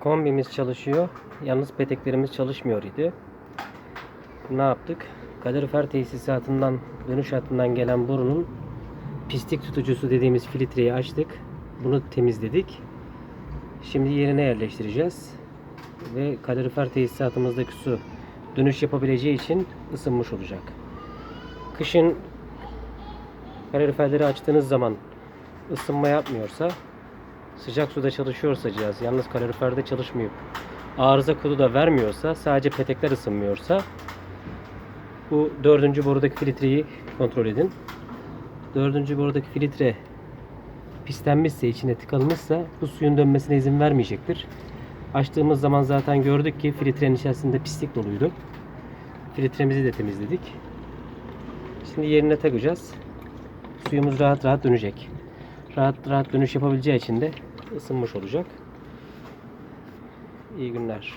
Kombimiz çalışıyor. Yalnız peteklerimiz çalışmıyor idi. Ne yaptık? Kalorifer tesisatından dönüş hattından gelen borunun pislik tutucusu dediğimiz filtreyi açtık. Bunu temizledik. Şimdi yerine yerleştireceğiz. Ve kalorifer tesisatımızdaki su dönüş yapabileceği için ısınmış olacak. Kışın kaloriferleri açtığınız zaman ısınma yapmıyorsa sıcak suda çalışıyorsa cihaz yalnız kaloriferde çalışmıyor. Arıza kodu da vermiyorsa sadece petekler ısınmıyorsa bu dördüncü borudaki filtreyi kontrol edin. Dördüncü borudaki filtre pislenmişse içine tıkanmışsa bu suyun dönmesine izin vermeyecektir. Açtığımız zaman zaten gördük ki filtrenin içerisinde pislik doluydu. Filtremizi de temizledik. Şimdi yerine takacağız. Suyumuz rahat rahat dönecek. Rahat rahat dönüş yapabileceği için de ısınmış olacak. İyi günler.